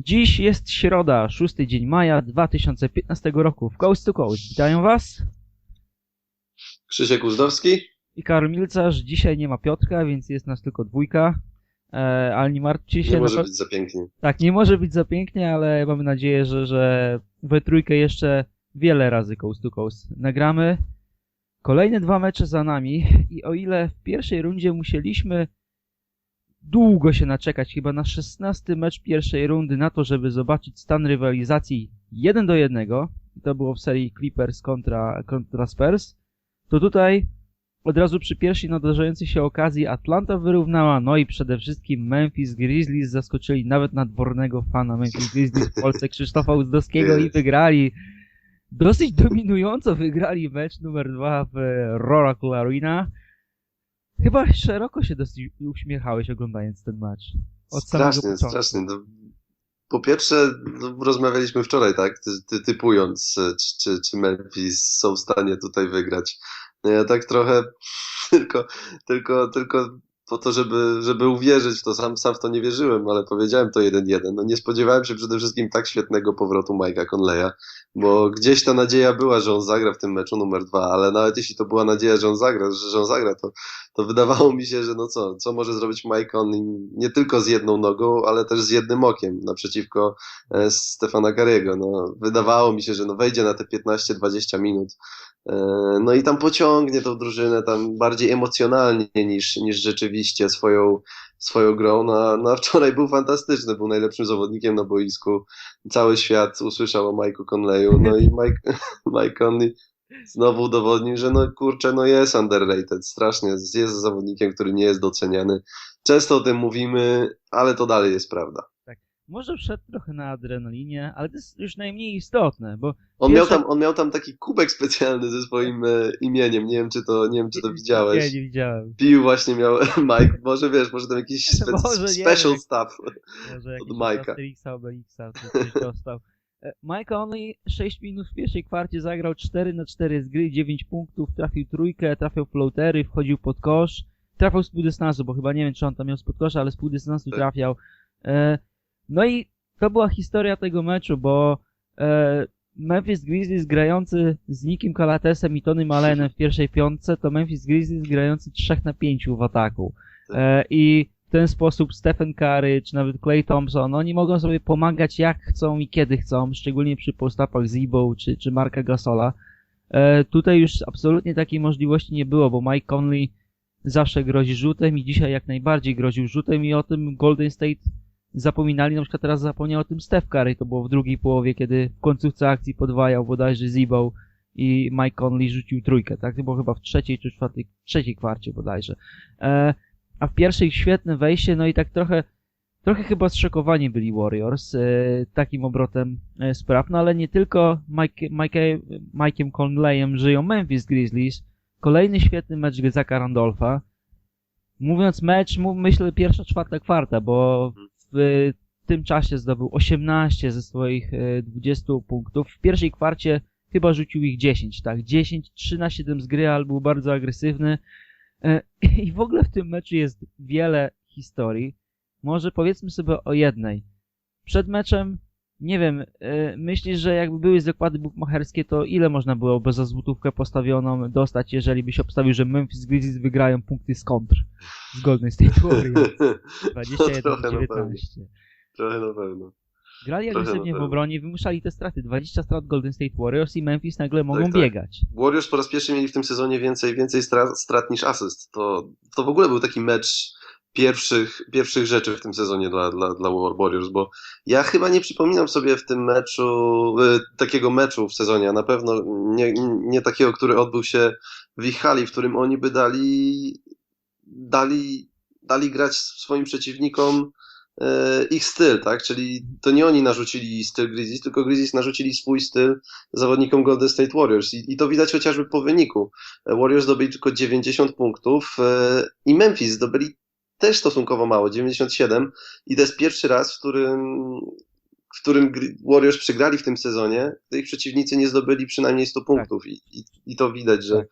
Dziś jest środa, 6 dzień maja 2015 roku w Coast to Coast. Witają Was Krzysiek Uzdowski. i Karol Milcarz. Dzisiaj nie ma Piotrka, więc jest nas tylko dwójka. E, ale nie martwcie się. Nie na może być za pięknie. Tak, nie może być za pięknie, ale mamy nadzieję, że, że we trójkę jeszcze wiele razy Coast to Coast nagramy. Kolejne dwa mecze za nami i o ile w pierwszej rundzie musieliśmy długo się naczekać, chyba na 16 mecz pierwszej rundy na to, żeby zobaczyć stan rywalizacji 1 do 1, i to było w serii Clippers kontra, kontra Spurs, to tutaj od razu przy pierwszej nadarzającej się okazji Atlanta wyrównała, no i przede wszystkim Memphis Grizzlies zaskoczyli nawet nadwornego fana Memphis Grizzlies w Polsce Krzysztofa Uzdowskiego i wygrali. Dosyć dominująco wygrali mecz numer dwa w Oracle Arena. Chyba szeroko się dosyć uśmiechałeś oglądając ten mecz. Od Strasznie, strasznie. No, po pierwsze, no, rozmawialiśmy wczoraj, tak? Ty, ty, typując, e, czy, czy, czy Memphis są w stanie tutaj wygrać. No ja tak trochę tylko, tylko, tylko po to, żeby, żeby uwierzyć w to, sam, sam w to nie wierzyłem, ale powiedziałem to 1-1. No nie spodziewałem się przede wszystkim tak świetnego powrotu Mike'a Conleya, bo gdzieś ta nadzieja była, że on zagra w tym meczu numer dwa, ale nawet jeśli to była nadzieja, że on zagra, że, on zagra, to, to wydawało mi się, że no co, co może zrobić Mike Conley nie tylko z jedną nogą, ale też z jednym okiem naprzeciwko e, Stefana Kariego. No, wydawało mi się, że no wejdzie na te 15-20 minut, no i tam pociągnie tą drużynę tam bardziej emocjonalnie niż, niż rzeczywiście swoją, swoją grą. No, no wczoraj był fantastyczny, był najlepszym zawodnikiem na boisku. Cały świat usłyszał o Mike'u Conleyu, no i Mike, Mike Conley znowu udowodnił, że no kurczę, no jest underrated, strasznie, jest zawodnikiem, który nie jest doceniany. Często o tym mówimy, ale to dalej jest prawda. Może wszedł trochę na adrenalinie, ale to jest już najmniej istotne, bo On miał tam, on miał tam taki kubek specjalny ze swoim e, imieniem, nie wiem czy to, nie wiem czy to widziałeś. Nie, nie widziałem. Pił właśnie miał Mike, może wiesz, może tam jakiś spe Może nie special wiem. stuff. Może Od Majka. Asterixa, Obelixa coś dostał. E, Mike Conley 6 minut w pierwszej kwarcie zagrał 4 na 4 z gry, 9 punktów, trafił trójkę, trafiał floatery, wchodził pod kosz, trafiał z półdystansu, bo chyba nie wiem czy on tam miał spod kosza, ale z półdystansu Tak. trafiał. E, No i to była historia tego meczu, bo e, Memphis Grizzlies grający z Nikim Kalatesem i Tonym Allenem w pierwszej piątce, to Memphis Grizzlies grający 3 na 5 w ataku. E, I w ten sposób Stephen Curry, czy nawet Clay Thompson, oni mogą sobie pomagać jak chcą i kiedy chcą, szczególnie przy postapach Zebo czy, czy Marka Gasola. E, tutaj już absolutnie takiej możliwości nie było, bo Mike Conley zawsze grozi rzutem i dzisiaj jak najbardziej groził rzutem i o tym Golden State zapominali, na przykład teraz zapomniał o tym Steph Curry, to było w drugiej połowie, kiedy w końcówce akcji podwajał bodajże Zebo i Mike Conley rzucił trójkę, tak? To było chyba w trzeciej czy czwartej, trzeciej kwarcie bodajże. E, a w pierwszej świetne wejście, no i tak trochę, trochę chyba zszokowani byli Warriors e, takim obrotem e, spraw, no ale nie tylko Mike, Mike, Conleyem żyją Memphis Grizzlies. Kolejny świetny mecz Zaka Randolfa. Mówiąc mecz, myślę pierwsza, czwarta kwarta, bo w tym czasie zdobył 18 ze swoich e, 20 punktów. W pierwszej kwarcie chyba rzucił ich 10, tak? 10, 3 na 7 z gry, ale był bardzo agresywny. E, I w ogóle w tym meczu jest wiele historii. Może powiedzmy sobie o jednej. Przed meczem, nie wiem, e, myślisz, że jakby były zakłady bukmacherskie, to ile można byłoby za złotówkę postawioną dostać, jeżeli byś obstawił, że Memphis Grizzlies wygrają punkty z kontr z Golden State Warriors? 21 trochę na pewno. 19. Trochę na pewno. Grali agresywnie w obronie i wymuszali te straty. 20 strat Golden State Warriors i Memphis nagle mogą tak. biegać. Warriors po raz pierwszy mieli w tym sezonie więcej, więcej strat, strat niż asyst. To, to w ogóle był taki mecz pierwszych, pierwszych rzeczy w tym sezonie dla, dla, dla Warriors, bo ja chyba nie przypominam sobie w tym meczu, takiego meczu w sezonie, a na pewno nie, nie takiego, który odbył się w ich hali, w którym oni by dali, dali, dali grać swoim przeciwnikom e, ich styl, tak? Czyli to nie oni narzucili styl Grizzlies, tylko Grizzlies narzucili swój styl zawodnikom Golden State Warriors i, i to widać chociażby po wyniku. E, Warriors zdobyli tylko 90 punktów e, i Memphis zdobyli też stosunkowo mało, 97 i to jest pierwszy raz, w którym w którym Warriors przegrali w tym sezonie, to ich przeciwnicy nie zdobyli przynajmniej 100 punktów i, i, i to widać, że, Tak.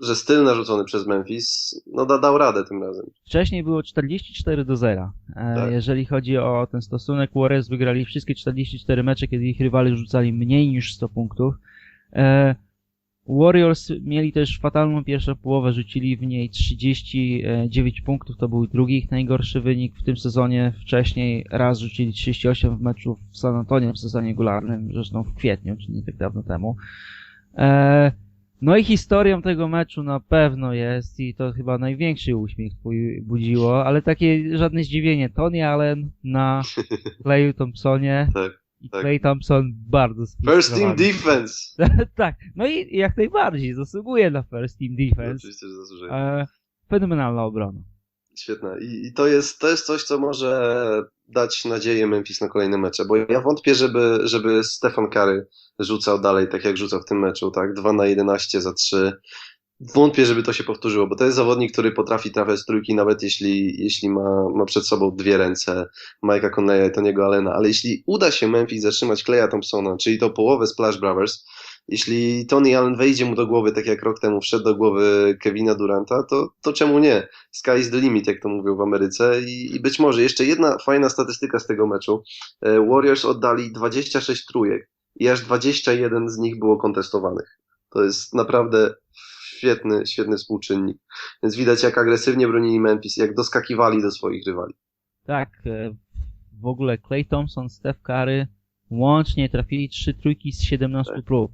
że styl narzucony przez Memphis no, da, dał radę tym razem. Wcześniej było 44 do 0. E, Tak. Jeżeli chodzi o ten stosunek, Warriors wygrali wszystkie 44 mecze, kiedy ich rywale rzucali mniej niż 100 punktów. E, Warriors mieli też fatalną pierwszą połowę, rzucili w niej 39 punktów, to był drugi ich najgorszy wynik w tym sezonie. Wcześniej raz rzucili 38 w meczu w San Antonio w sezonie regularnym, zresztą w kwietniu, czyli nie tak dawno temu. E, no i historią tego meczu na pewno jest i to chyba największy uśmiech twój budziło, ale takie żadne zdziwienie. Tony Allen na Clayu Thompsonie Tak, i tak. Clay Thompson bardzo First team defense! tak, no i jak najbardziej zasługuje na first team defense. Oczywiście, że zasłużyli. E, fenomenalna obrona. Świetne. I, I to, jest, to jest coś, co może dać nadzieję Memphis na kolejne mecze, bo ja wątpię, żeby, żeby Stefan Curry rzucał dalej, tak jak rzucał w tym meczu, tak? 2 na 11 za 3. Wątpię, żeby to się powtórzyło, bo to jest zawodnik, który potrafi trafiać z trójki, nawet jeśli, jeśli ma, ma przed sobą dwie ręce Mike'a Conleya i Tony'ego Allena, ale jeśli uda się Memphis zatrzymać Kleja Thompsona, czyli to połowę Splash Brothers, jeśli Tony Allen wejdzie mu do głowy, tak jak rok temu wszedł do głowy Kevina Duranta, to, to czemu nie? Sky is the limit, jak to mówią w Ameryce i, i być może jeszcze jedna fajna statystyka z tego meczu. E, Warriors oddali 26 trójek i aż 21 z nich było kontestowanych. To jest naprawdę świetny, świetny współczynnik. Więc widać, jak agresywnie bronili Memphis, jak doskakiwali do swoich rywali. Tak, e, w ogóle Clay Thompson, Steph Curry łącznie trafili trzy trójki z 17 Tak. prób.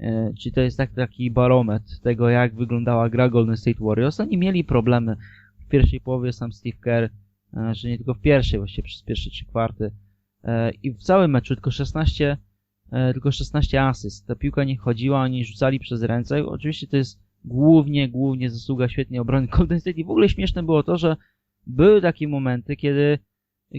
E, Czyli to jest tak, taki barometr tego, jak wyglądała gra Golden State Warriors. Oni mieli problemy w pierwszej połowie, sam Steve Kerr, e, że nie tylko w pierwszej, właściwie przez pierwsze trzy kwarty. I w całym meczu tylko 16, e, tylko 16 asyst. Ta piłka nie chodziła, oni rzucali przez ręce. Oczywiście to jest głównie, głównie zasługa świetnej obrony Golden State. I w ogóle śmieszne było to, że były takie momenty, kiedy,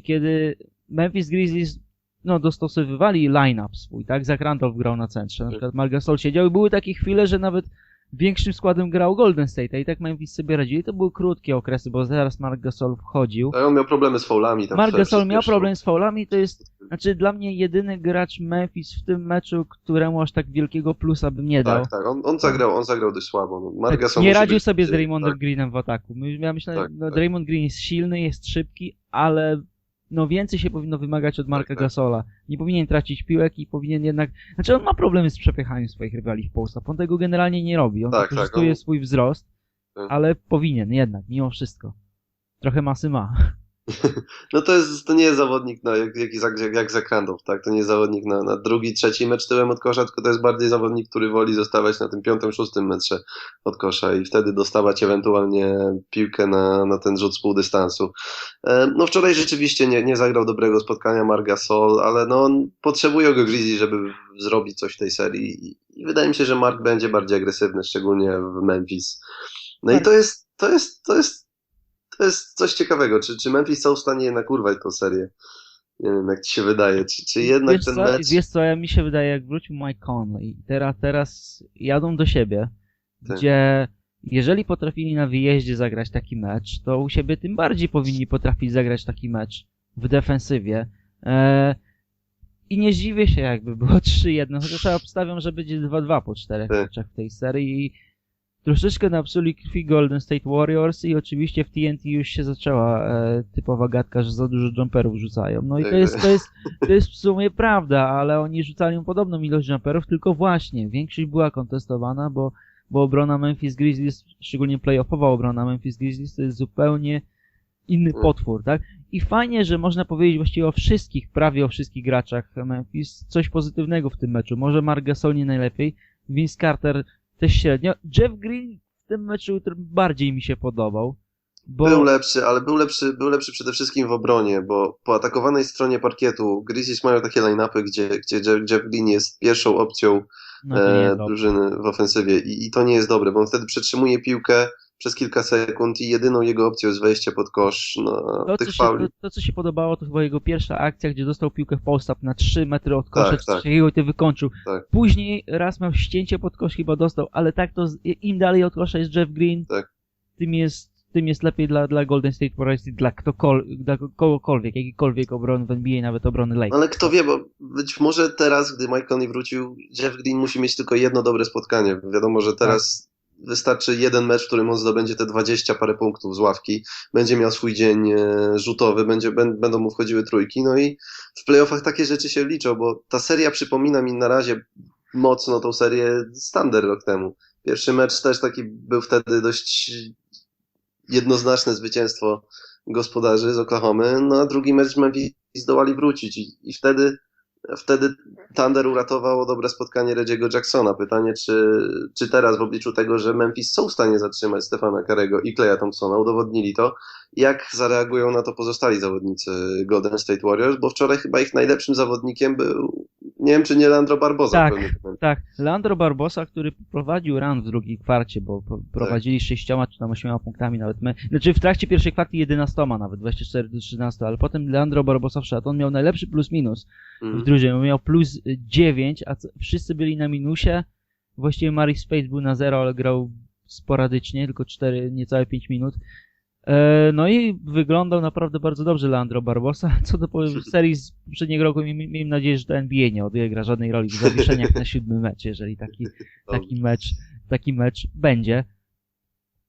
kiedy Memphis Grizzlies no, dostosowywali line-up swój, tak? Zach Randolph grał na centrze, na przykład Marc Gasol siedział i były takie chwile, że nawet większym składem grał Golden State, a i tak Memphis sobie radzili. To były krótkie okresy, bo zaraz Marc Gasol wchodził. A on miał problemy z faulami. Tam wtedy Gasol miał problem z faulami, to jest, znaczy dla mnie jedyny gracz Memphis w tym meczu, któremu aż tak wielkiego plusa bym nie dał. Tak, tak. On, on, zagrał, on zagrał dość słabo. No, Marc Gasol nie radził sobie z Draymondem tak. Greenem w ataku. Ja myślę, Tak, no, tak. Draymond Green jest silny, jest szybki, ale no więcej się powinno wymagać od Marka tak. Gasola. Nie powinien tracić piłek i powinien jednak... Znaczy on ma problemy z przepychaniem swoich rywali w post-up. On tego generalnie nie robi. On Tak, wykorzystuje tak, on- swój wzrost, Tak. ale powinien jednak, mimo wszystko. Trochę masy ma. No to jest, to nie jest zawodnik, no, jak, jak, jak, jak Zach Randolph, tak? To nie jest zawodnik na, na drugi, trzeci mecz tyłem od kosza, tylko to jest bardziej zawodnik, który woli zostawać na tym piątym, szóstym metrze od kosza i wtedy dostawać ewentualnie piłkę na, na ten rzut z pół dystansu. E, No wczoraj rzeczywiście nie, nie zagrał dobrego spotkania Marga Sol, ale no on potrzebuje go Grizzly, żeby zrobić coś w tej serii i, i wydaje mi się, że Mark będzie bardziej agresywny, szczególnie w Memphis. No i Tak. to jest, to jest, to jest to jest coś ciekawego. Czy, czy Memphis są w stanie jednak urwać tą serię? Nie wiem, jak ci się wydaje. Czy, czy jednak wiesz ten co, mecz... Wiesz co, ja mi się wydaje, jak wrócił Mike Conley, teraz, teraz jadą do siebie, Tak. gdzie jeżeli potrafili na wyjeździe zagrać taki mecz, to u siebie tym bardziej powinni potrafić zagrać taki mecz w defensywie. E, I nie zdziwię się, jakby było 3-1, chociaż ja obstawiam, że będzie 2-2 po czterech Tak. meczach w tej serii troszeczkę napsuli krwi Golden State Warriors i oczywiście w TNT już się zaczęła e, typowa gadka, że za dużo jumperów rzucają. No i to jest, to jest, to jest w sumie prawda, ale oni rzucali podobną ilość jumperów, tylko właśnie większość była kontestowana, bo, bo obrona Memphis Grizzlies, szczególnie playoffowa obrona Memphis Grizzlies, to jest zupełnie inny Mm. potwór, tak? I fajnie, że można powiedzieć właściwie o wszystkich, prawie o wszystkich graczach Memphis, coś pozytywnego w tym meczu. Może Marc Gasol nie najlepiej, Vince Carter też średnio. Jeff Green w tym meczu bardziej mi się podobał, bo... Był lepszy, ale był lepszy, był lepszy przede wszystkim w obronie, bo po atakowanej stronie parkietu Grizzlies mają takie line-upy, gdzie, gdzie Jeff- Green jest pierwszą opcją no, e, drużyny w ofensywie I, i to nie jest dobre, bo on wtedy przetrzymuje piłkę przez kilka sekund i jedyną jego opcją jest wejście pod kosz na To co, tych się, fauli. to, to, co się podobało, to chyba jego pierwsza akcja, gdzie dostał piłkę w post-up na 3 metry od kosza, Tak, tak. i ty wykończył. Tak. Później raz miał ścięcie pod kosz, chyba dostał, ale tak to, im dalej od kosza jest Jeff Green, Tak. tym jest tym jest lepiej dla, dla Golden State Warriors i dla, ktokol, dla kogokolwiek, jakikolwiek obron w NBA, nawet obrony Lakers. Ale kto wie, bo być może teraz, gdy Mike Conley wrócił, Jeff Green musi mieć tylko jedno dobre spotkanie. Wiadomo, że teraz wystarczy jeden mecz, w którym on zdobędzie te 20 parę punktów z ławki, będzie miał swój dzień e, rzutowy, będzie, będą mu wchodziły trójki, no i w playoffach takie rzeczy się liczą, bo ta seria przypomina mi na razie mocno tą serię Standard rok temu. Pierwszy mecz też taki był wtedy dość jednoznaczne zwycięstwo gospodarzy z Oklahomy, no a drugi mecz Memphis zdołali wrócić i, i wtedy Wtedy Thunder uratowało dobre spotkanie Reggie'ego Jacksona. Pytanie, czy, czy teraz w obliczu tego, że Memphis są w stanie zatrzymać Stefana Karego i Kleja Thompsona, udowodnili to, jak zareagują na to pozostali zawodnicy Golden State Warriors, bo wczoraj chyba ich najlepszym zawodnikiem był, nie wiem czy nie Leandro Barbosa. Tak, tak. Leandro Barbosa, który prowadził run w drugiej kwarcie, bo prowadzili tak. sześcioma czy tam ośmioma punktami nawet. My, znaczy w trakcie pierwszej kwarty jedenastoma nawet, 24 do 13, ale potem Leandro Barbosa wszedł, on miał najlepszy plus minus mm. w drużynie, on miał plus 9, a wszyscy byli na minusie. Właściwie Mary Space był na zero, ale grał sporadycznie, tylko 4, niecałe 5 minut. E, no i wyglądał naprawdę bardzo dobrze Leandro Barbosa. Co do serii z poprzedniego roku, miejmy nadzieję, że to NBA nie odegra żadnej roli w zawieszeniach na siódmym meczu, jeżeli taki, taki, mecz, taki mecz będzie.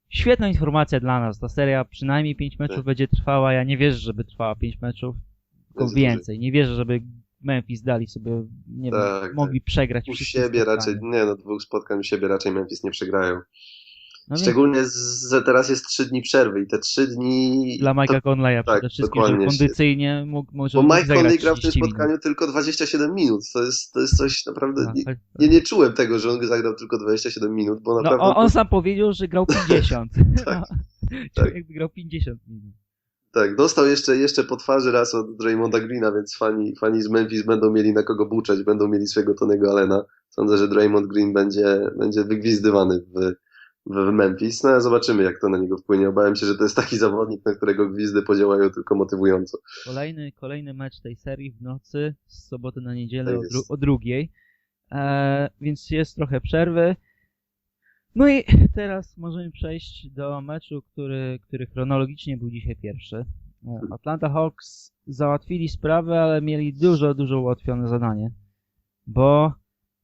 Świetna informacja dla nas. Ta seria przynajmniej 5 meczów tak. będzie trwała. Ja nie wierzę, żeby trwała 5 meczów, tylko więcej. Nie wierzę, żeby Memphis dali sobie, nie tak, wiem, mogli tak. przegrać. U siebie raczej, nie no, dwóch spotkań u siebie raczej Memphis nie przegrają. No Szczególnie, że teraz jest trzy dni przerwy i te trzy dni... Dla Mike'a Conleya tak, przede wszystkim, że kondycyjnie mógł, może Bo Mike Conley grał w tym spotkaniu minut. tylko 27 minut. To jest, to jest coś naprawdę... No, nie, tak, nie, nie, czułem tego, że on zagrał tylko 27 minut, bo no, naprawdę... No, on, on sam powiedział, że grał 50. tak, tak. Jakby grał 50 minut. Tak, dostał jeszcze, jeszcze po twarzy raz od Draymonda Greena, więc fani, fani z Memphis będą mieli na kogo buczeć, będą mieli swojego Tonego Allena. Sądzę, że Draymond Green będzie, będzie wygwizdywany w w Memphis. No zobaczymy, jak to na niego wpłynie. Obawiam się, że to jest taki zawodnik, na którego gwizdy podziałają tylko motywująco. Kolejny, kolejny mecz tej serii w nocy, z soboty na niedzielę tak o, dru o, drugiej. E, więc jest trochę przerwy. No i teraz możemy przejść do meczu, który, który chronologicznie był dzisiaj pierwszy. Mhm. Atlanta Hawks załatwili sprawę, ale mieli dużo, dużo ułatwione zadanie. Bo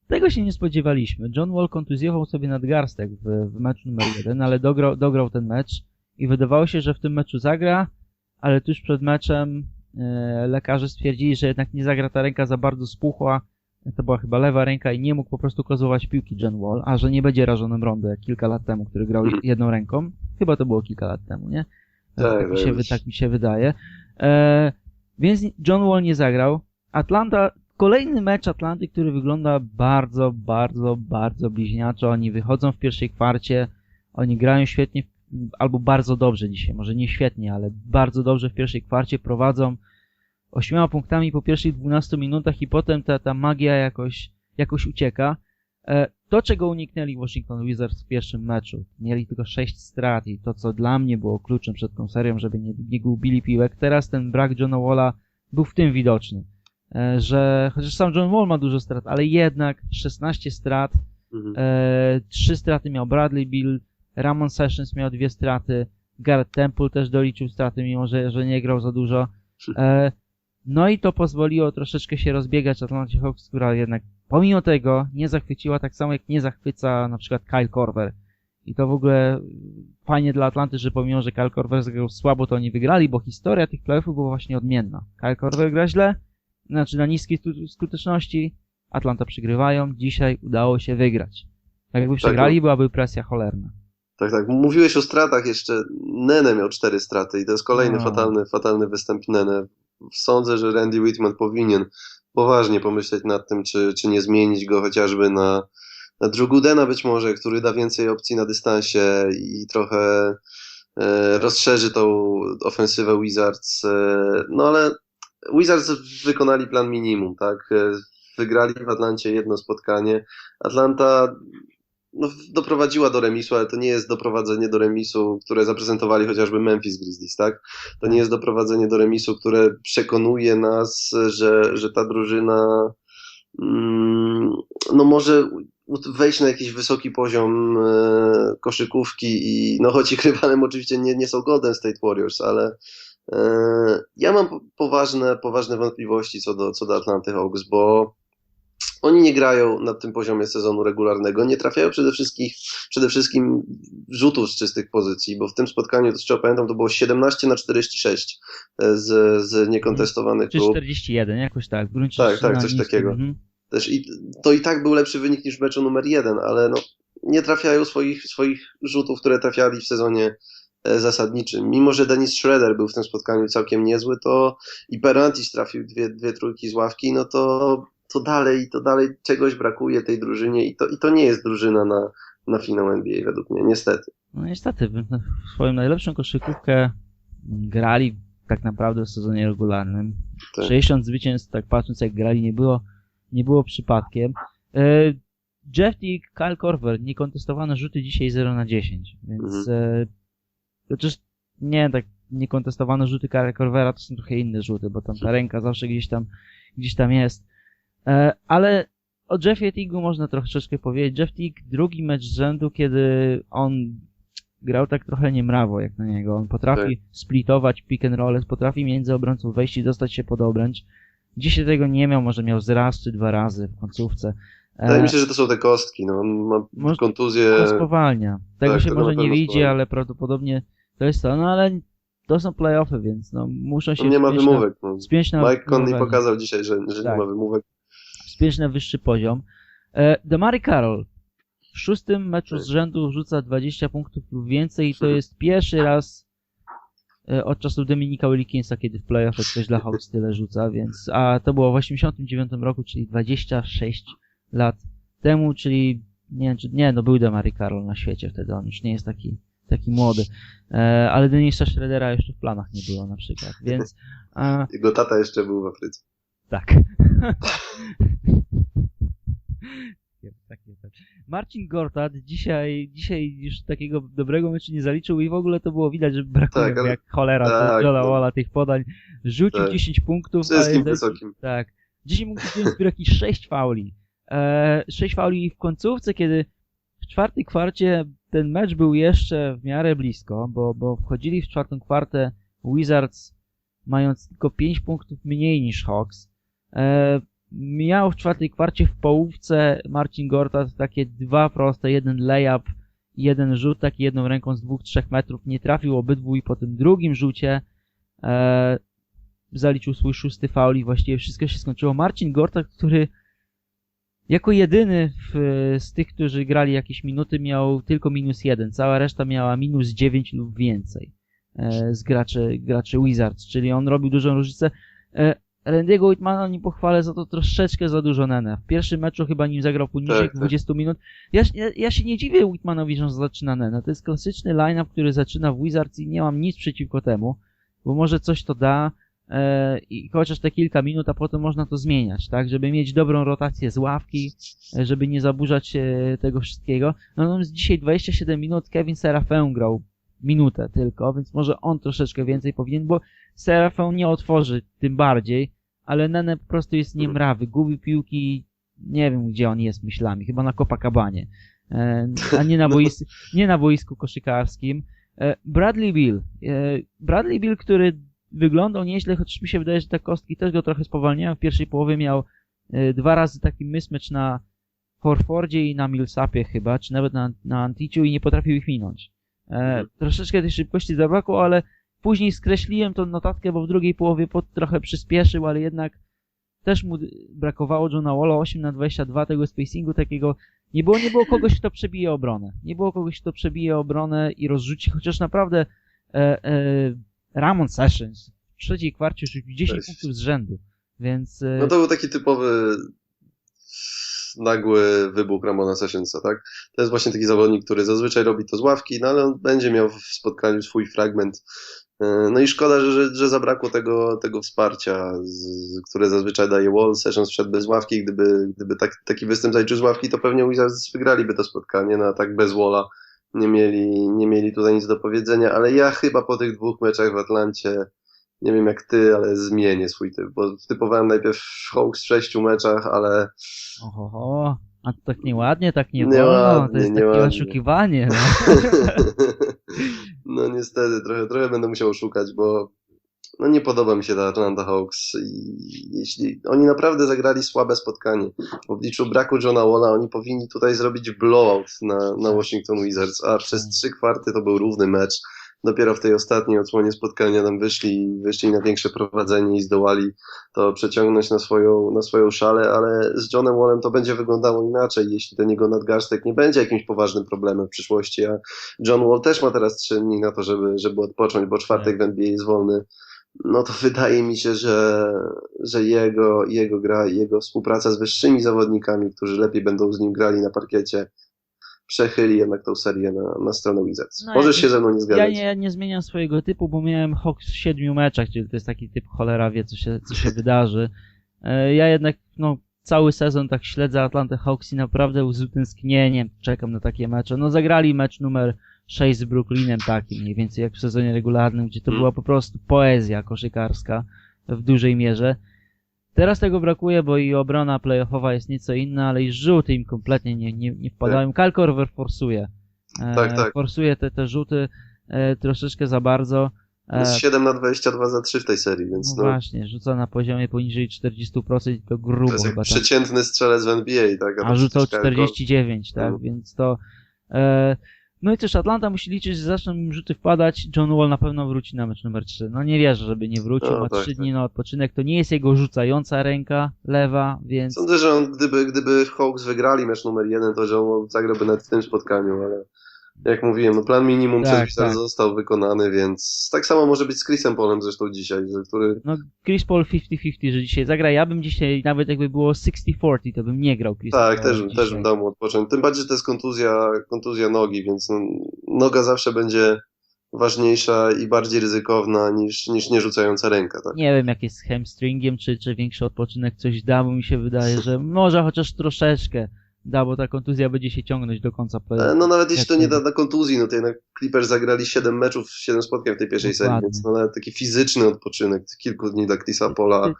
tego się nie spodziewaliśmy. John Wall kontuzjował sobie nadgarstek w, w meczu numer jeden, ale dograł, dograł ten mecz i wydawało się, że w tym meczu zagra, ale tuż przed meczem e, lekarze stwierdzili, że jednak nie zagra ta ręka za bardzo spuchła. To była chyba lewa ręka i nie mógł po prostu kozować piłki John Wall, a że nie będzie rażonym rondo jak kilka lat temu, który grał jedną ręką. Chyba to było kilka lat temu, nie? Tak, tak, mi, się, tak mi się wydaje. E, więc John Wall nie zagrał. Atlanta Kolejny mecz Atlanty, który wygląda bardzo, bardzo, bardzo bliźniaczo. Oni wychodzą w pierwszej kwarcie, oni grają świetnie, albo bardzo dobrze dzisiaj, może nie świetnie, ale bardzo dobrze w pierwszej kwarcie, prowadzą ośmioma punktami po pierwszych 12 minutach i potem ta, ta magia jakoś, jakoś ucieka. E, to, czego uniknęli Washington Wizards w pierwszym meczu, mieli tylko 6 strat i to, co dla mnie było kluczem przed tą serią, żeby nie, nie gubili piłek, teraz ten brak Johna Walla był w tym widoczny. E, że chociaż sam John Wall ma dużo strat, ale jednak 16 strat, mhm. e, 3 straty miał Bradley Bill, Ramon Sessions miał dwie straty, Garrett Temple też doliczył straty, mimo że, że nie grał za dużo. E, no i to pozwoliło troszeczkę się rozbiegać Atlantic Hawks, która jednak pomimo tego nie zachwyciła tak samo jak nie zachwyca na przykład Kyle Korver. I to w ogóle fajnie dla Atlanty, że pomimo, że Kyle Korver zagrał słabo, to oni wygrali, bo historia tych playoffów była właśnie odmienna. Kyle Korver gra źle, znaczy na niskiej skuteczności Atlanta przegrywają, dzisiaj udało się wygrać. Tak jakby przegrali, tak, byłaby presja cholerna. Tak, tak. Mówiłeś o stratach jeszcze. Nene miał cztery straty i to jest kolejny no. fatalny, fatalny występ Nene. Sądzę, że Randy Whitman powinien poważnie pomyśleć nad tym, czy, czy nie zmienić go chociażby na, na Drugudena być może, który da więcej opcji na dystansie i trochę e, rozszerzy tą ofensywę Wizards. E, no ale Wizards wykonali plan minimum, tak? Wygrali w Atlancie jedno spotkanie. Atlanta no, doprowadziła do remisu, ale to nie jest doprowadzenie do remisu, które zaprezentowali chociażby Memphis Grizzlies, tak? To nie jest doprowadzenie do remisu, które przekonuje nas, że, że ta drużyna mm, no może wejść na jakiś wysoki poziom e, koszykówki i no choć ich rywalem oczywiście nie, nie są Golden State Warriors, ale E, ja mam poważne, poważne wątpliwości co do, co do Atlanty Hawks, bo oni nie grają na tym poziomie sezonu regularnego, nie trafiają przede wszystkim, przede wszystkim rzutów z czystych pozycji, bo w tym spotkaniu, to z czego pamiętam, to było 17 na 46 z, z niekontestowanych Czy prób. 41, jakoś tak. w gruncie Tak, tak, coś takiego. mhm. Też i, to i tak był lepszy wynik niż w meczu numer jeden, ale no, nie trafiają swoich, swoich rzutów, które trafiali w sezonie e, zasadniczym. Mimo, że Dennis Schroeder był w tym spotkaniu całkiem niezły, to i Perantis trafił dwie, dwie trójki z ławki, no to, to dalej, to dalej czegoś brakuje tej drużynie i to, i to nie jest drużyna na, na finał NBA według mnie, niestety. No niestety, swoją najlepszą koszykówkę grali tak naprawdę w sezonie regularnym. Tak. 60 zwycięstw, tak patrząc jak grali, nie było, nie było przypadkiem. E, Jeff Tick, Kyle Korver, niekontestowane rzuty dzisiaj 0 na 10, więc Mhm. e, chociaż nie, tak niekontestowane rzuty Kyle Korvera to są trochę inne rzuty, bo tam ta ręka zawsze gdzieś tam, gdzieś tam jest. E, ale o Jeffie Tiggu można troszeczkę powiedzieć. Jeff Tick, drugi mecz z rzędu, kiedy on grał tak trochę niemrawo jak na niego. On potrafi splitować pick and roll, potrafi między obrońców wejść i dostać się pod obręcz. Dzisiaj tego nie miał, może miał z raz czy dwa razy w końcówce. Wydaje E, mi się, że to są te kostki, no, on ma Może- kontuzję, to spowalnia. Tego tak, się tego może nie widzi, spowalnia. ale prawdopodobnie to jest to. No ale to są playoffy, więc no, muszą się on nie ma wymówek. No. Na, na, Mike Conley pokazał dzisiaj, że, że Tak. nie ma wymówek. Wspiąć na wyższy poziom. E, Demary Carroll w szóstym meczu z Tak. rzędu rzuca 20 punktów lub więcej i to jest pierwszy raz e, od czasów Dominika Wilkinsa, kiedy w playoffach ktoś dla Hawks tyle rzuca, więc a to było w 89 roku, czyli 26 lat temu, czyli nie wiem, czy, nie, no był Demary Carroll na świecie wtedy, on już nie jest taki, taki młody, e, ale Denisa Schroedera jeszcze w planach nie było na przykład, więc Jego tata jeszcze był w Afryce. Tak. Marcin Gortat dzisiaj, dzisiaj już takiego dobrego meczu nie zaliczył i w ogóle to było widać, że brakuje Tak, ale- jak cholera tak, Johna no. Walla tych podań. Rzucił Tak. 10 punktów, ale Wszystkim jest- wysokim. tak. 10 punktów to jest jakieś 6 fauli. E, 6 fauli w końcówce, kiedy w czwartej kwarcie ten mecz był jeszcze w miarę blisko, bo, bo wchodzili w czwartą kwartę Wizards mając tylko 5 punktów mniej niż Hawks. E, miał w czwartej kwarcie w połówce Marcin Gortat takie dwa proste, jeden layup, jeden rzut, taki jedną ręką z 2-3 metrów. Nie trafił obydwu i po tym drugim rzucie e, zaliczył swój szósty faul i właściwie wszystko się skończyło. Marcin Gortat, który jako jedyny w, z tych, którzy grali jakieś minuty, miał tylko minus jeden. Cała reszta miała minus 9 lub więcej e, z graczy, graczy Wizards, czyli on robił dużą różnicę. E, Randy'ego Whitmana nie pochwalę za to troszeczkę za dużo Nene. W pierwszym meczu chyba nim zagrał poniżej Tak, tak. 20 minut. Ja, się- ja, ja się nie dziwię Whitmanowi, że on zaczyna Nene. To jest klasyczny line-up, który zaczyna w Wizards i nie mam nic przeciwko temu, bo może coś to da e, i chociaż te kilka minut, a potem można to zmieniać, tak? Żeby mieć dobrą rotację z ławki, e, żeby nie zaburzać e, tego wszystkiego. Natomiast dzisiaj 27 minut Kevin Serafin grał minutę tylko, więc może on troszeczkę więcej powinien, bo Serafin nie otworzy tym bardziej, ale Nene po prostu jest niemrawy, gubi piłki, nie wiem gdzie on jest myślami, chyba na Copacabanie, e, a nie na, boisku, nie na boisku koszykarskim. E, Bradley Bill, e, Bradley Bill, który wyglądał nieźle, chociaż mi się wydaje, że te kostki też go trochę spowalniają. W pierwszej połowie miał dwa razy taki mismatch na Horfordzie i na Millsapie chyba, czy nawet na, na Anticiu i nie potrafił ich minąć. E, troszeczkę tej szybkości zabrakło, ale później skreśliłem tą notatkę, bo w drugiej połowie pod trochę przyspieszył, ale jednak też mu brakowało Johna Walla 8 na 22 tego spacingu takiego. Nie było, nie było kogoś, kto przebije obronę. Nie było kogoś, kto przebije obronę i rozrzuci, chociaż naprawdę e, e, Ramon Sessions w trzeciej kwarcie rzucił 10 Cześć. punktów z rzędu. Więc e, No to był taki typowy nagły wybuch Ramona Sessionsa, tak? To jest właśnie taki zawodnik, który zazwyczaj robi to z ławki, no ale on będzie miał w spotkaniu swój fragment. E, No i szkoda, że, że, zabrakło tego, tego wsparcia, z, które zazwyczaj daje Wall. Sessions wszedł bez ławki, gdyby, gdyby tak, taki występ zaliczył z ławki, to pewnie Wizards wygraliby to spotkanie, no a tak bez Walla nie mieli, nie mieli tutaj nic do powiedzenia, ale ja chyba po tych dwóch meczach w Atlancie nie wiem jak ty, ale zmienię swój typ, bo typowałem najpierw Hawks w sześciu meczach, ale Oho, a to tak nieładnie, tak nie Nieładnie, wolno, to jest takie nieładnie. oszukiwanie. No. no niestety trochę, trochę będę musiał szukać, bo no nie podoba mi się ta Atlanta Hawks i jeśli oni naprawdę zagrali słabe spotkanie w obliczu braku Johna Walla, oni powinni tutaj zrobić blowout na, na Washington Wizards, a przez trzy kwarty to był równy mecz. Dopiero w tej ostatniej odsłonie spotkania tam wyszli, wyszli na większe prowadzenie i zdołali to przeciągnąć na swoją, na swoją szalę, ale z Johnem Wallem to będzie wyglądało inaczej, jeśli ten jego nadgarstek nie będzie jakimś poważnym problemem w przyszłości, a John Wall też ma teraz trzy dni na to, żeby, żeby odpocząć, bo czwartek w NBA jest wolny no to wydaje mi się, że, że jego, jego gra i jego współpraca z wyższymi zawodnikami, którzy lepiej będą z nim grali na parkiecie, przechyli jednak tą serię na, na stronę Wizards. No, Możesz ja- się ze mną nie Ja zgadzać. nie, nie zmieniam swojego typu, bo miałem Hawks w siedmiu meczach, czyli to jest taki typ cholera wie, co się, co się wydarzy. E, Ja jednak, no, cały sezon tak śledzę Atlantę Hawks i naprawdę z utęsknieniem czekam na takie mecze. No, zagrali mecz numer 6 z Brooklynem taki mniej więcej jak w sezonie regularnym, gdzie to Mm. była po prostu poezja koszykarska w dużej mierze. Teraz tego brakuje, bo i obrona playoffowa jest nieco inna, ale i rzuty im kompletnie nie, nie, nie wpadają. Kyle Korver forsuje. E, Tak, tak. Forsuje te, te rzuty e, troszeczkę za bardzo. E, Jest 7 na 22 za 3 w tej serii, więc no no, właśnie, rzuca na poziomie poniżej 40% i to grubo to jest jak chyba tam. przeciętny strzelec w NBA, tak? A to rzucał przecież Kyle 49, tak? Mhm. Więc to. E, no i też Atlanta musi liczyć, że zaczną im rzuty wpadać. John Wall na pewno wróci na mecz numer 3. No nie wierzę, żeby nie wrócił. No, Ma tak, 3 tak. dni na odpoczynek. To nie jest jego rzucająca ręka lewa, więc. Sądzę, że on, gdyby, gdyby Hawks wygrali mecz numer jeden, to że on zagrałby nawet w tym spotkaniu, ale jak mówiłem, no plan minimum Tak, przez Wizards tak. został wykonany, więc tak samo może być z Chrisem Polem zresztą dzisiaj, który No Chris Paul 50-50, że dzisiaj zagra. Ja bym dzisiaj, nawet jakby było 60-40, to bym nie grał Chris Tak, też, dzisiaj. też bym dał mu odpocząć. Tym bardziej, że to jest kontuzja, kontuzja nogi, więc no, noga zawsze będzie ważniejsza i bardziej ryzykowna niż, niż nierzucająca ręka, tak? Nie wiem, jak jest z hamstringiem, czy, czy większy odpoczynek coś da, bo mi się wydaje, że może chociaż troszeczkę da, bo ta kontuzja będzie się ciągnąć do końca. E, No nawet jeśli to nie da na kontuzji, no to jednak Clippers zagrali 7 meczów, 7 spotkań w tej pierwszej serii, Dokładnie. więc no nawet taki fizyczny odpoczynek, kilku dni dla Chrisa Pola.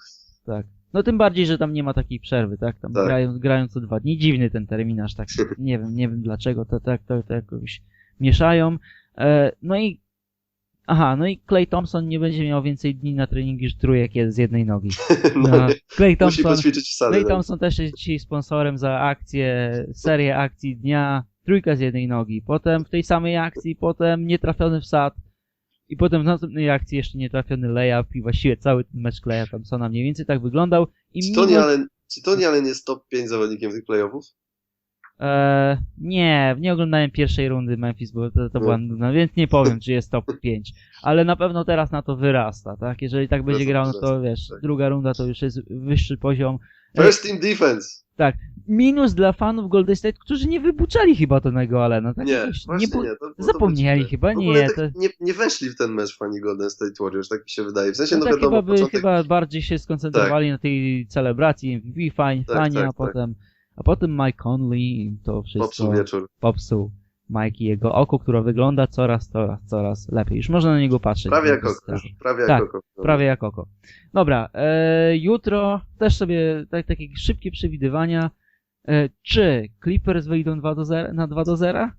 Tak. No tym bardziej, że tam nie ma takiej przerwy, tak? Tam Tak. grają, grają co dwa dni. Dziwny ten terminarz, tak. Nie wiem, nie wiem dlaczego to tak to, to jakoś mieszają. E, no i aha, no i Clay Thompson nie będzie miał więcej dni na treningi niż trójek z jednej nogi. No, No, Clay Thompson, w sadze. Clay tak. Thompson też jest dzisiaj sponsorem za akcję, serię akcji dnia, trójka z jednej nogi. Potem w tej samej akcji, potem nietrafiony wsad. I potem w następnej akcji jeszcze nietrafiony layup i właściwie cały ten mecz Claya Thompsona mniej więcej tak wyglądał. I Czy Tony mimo- Allen, czy Tony Allen jest top 5 zawodnikiem tych playoffów? E, nie, nie oglądałem pierwszej rundy Memphis, bo to, to No. była nudna, więc nie powiem, czy jest top 5. Ale na pewno teraz na to wyrasta, tak? Jeżeli tak będzie grał, no to wiesz, tak. druga runda to już jest wyższy poziom. First team defense! Minus dla fanów Golden State, którzy nie wybuczali chyba Tonego Allena, tak? Nie, właśnie bu- nie. To, to zapomnieli było chyba, nie, tak to- nie, nie weszli w ten mecz fani Golden State Warriors, tak mi się wydaje. W sensie, No no, tak wiadomo, chyba, by, początek... chyba bardziej się skoncentrowali na tej celebracji MVP, fajnie, Tak, fajnie, tak, a tak. A potem Mike Conley i to wszystko popsuł wieczór. popsuł Mike i jego oko, które wygląda coraz, coraz, coraz lepiej. Już można na niego patrzeć. Prawie jak oko. Prawie jak Tak, oko. Prawie jak oko. Dobra, e, jutro też sobie tak, takie szybkie przewidywania. E, czy Clippers wyjdą 2 do 0, na 2 do 0?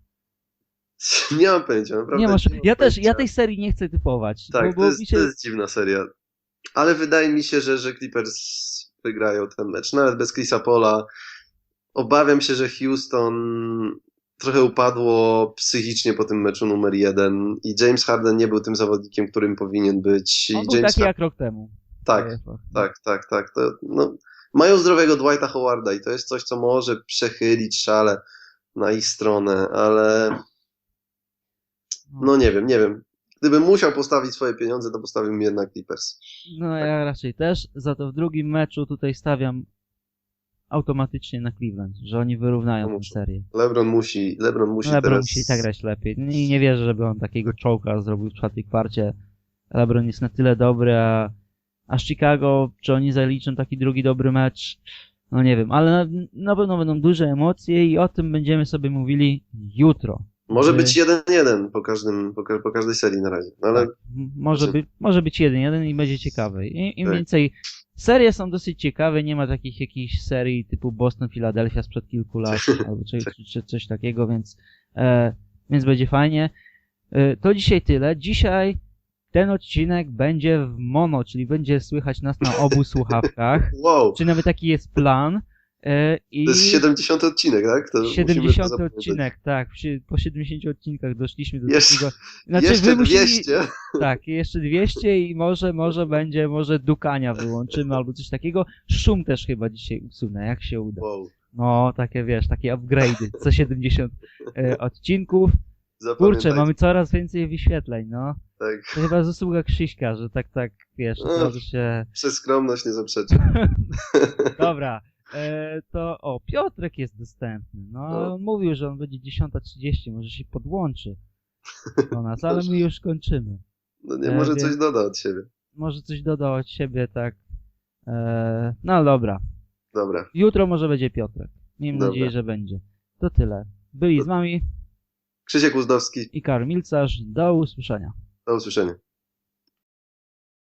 Nie mam pojęcia, naprawdę. Nie masz. mam Ja też, pojęcia. ja tej serii nie chcę typować. Tak, to, jest, się, to jest dziwna seria. Ale wydaje mi się, że, że Clippers wygrają ten mecz. Nawet bez Chrisa Pola. Obawiam się, że Houston trochę upadło psychicznie po tym meczu numer jeden i James Harden nie był tym zawodnikiem, którym powinien być. I on był James taki Har- jak rok temu. Tak, tak, tak, tak. To, no, mają zdrowego Dwighta Howarda i to jest coś, co może przechylić szale na ich stronę, ale no nie wiem, nie wiem. Gdybym musiał postawić swoje pieniądze, to postawiłbym jednak Clippers. No ja raczej też. Za to w drugim meczu tutaj stawiam automatycznie na Cleveland, że oni wyrównają No tę serię. LeBron musi, LeBron musi LeBron teraz... musi zagrać lepiej. I nie wierzę, żeby on takiego czołka zrobił w czwartej kwarcie. LeBron jest na tyle dobry, a, a z Chicago, czy oni zaliczą taki drugi dobry mecz? No nie wiem, ale na, na pewno będą duże emocje i o tym będziemy sobie mówili jutro. Może być 1-1 po, każdym, po, po każdej serii na razie, no ale Tak, może, by, może być jeden, jeden i będzie ciekawy. I, Im Tak. więcej. Serie są dosyć ciekawe, nie ma takich jakichś serii typu Boston, Philadelphia sprzed kilku lat, albo czy, czy, czy coś takiego, więc, e, więc będzie fajnie. E, to dzisiaj tyle. Dzisiaj ten odcinek będzie w mono, czyli będzie słychać nas na obu słuchawkach. Wow, Przynajmniej taki jest plan. E, I to jest 70 odcinek, tak? To musimy to 70 zapamiętać. odcinek, tak. Po 70 odcinkach doszliśmy do Jeszcze- takiego. Znaczy, Jeszcze musieli- 200. Tak, jeszcze 200 i może, może będzie, może dukania wyłączymy albo coś takiego. Szum też chyba dzisiaj usunę, jak się uda. Wow, No, takie wiesz, takie upgrade'y. Co 70 e, odcinków. Kurczę, mamy coraz więcej wyświetleń, no. tak. To chyba zasługa Krzyśka, że tak, tak, wiesz, No. się... Przez skromność nie zaprzeczy. Dobra, to o, Piotrek jest dostępny. No, No. on mówił, że on będzie 10.30, może się podłączy do nas, ale my już kończymy. No nie, E, może więc- coś doda od siebie. Może coś dodał od siebie, tak. E, no dobra. Dobra, Jutro może będzie Piotrek. Miejmy Dobra. nadzieję, że będzie. To tyle. Byli z wami Krzysiek Uzdowski, i Karol Milcarz. Do usłyszenia. do usłyszenia.